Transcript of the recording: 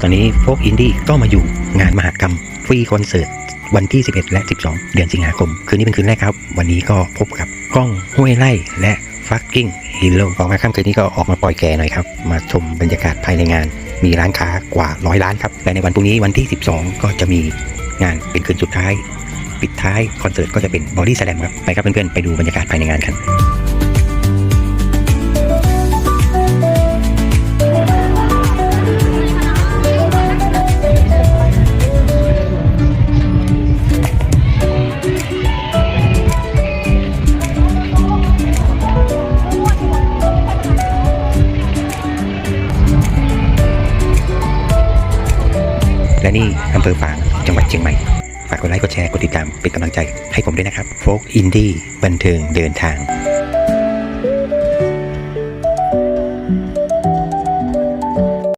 ตอนนี้โฟกอินดี้ก็มาอยู่งานมหกรรมฟรีคอนเสิร์ตวันที่ 11 และ 12 เดือนสิงหาคม คืนนี้เป็นคืนแรกครับ วันนี้ก็พบกับกล้องห้วยไล่และฟักกิ้งฮีโร่ออกมาค่ำคืนนี้ก็ออกมาปล่อยแก่หน่อยครับ มาชมบรรยากาศภายในงาน มีร้านค้ากว่าร้อยร้านครับ และในวันพรุ่งนี้วันที่ 12 ก็จะมีงานเป็นคืนสุดท้าย ปิดท้ายคอนเสิร์ตก็จะเป็นบอดี้แสลมครับ ไปครับเพื่อนๆไปดูบรรยากาศภายในงานกัน และนี่อำเภอฝางจังหวัดเชียงใหม่ ฝากกดไลค์กดแชร์กดติดตามเป็นกำลังใจให้ผมด้วยนะครับโฟกอินดี้บันเทิงเดินทาง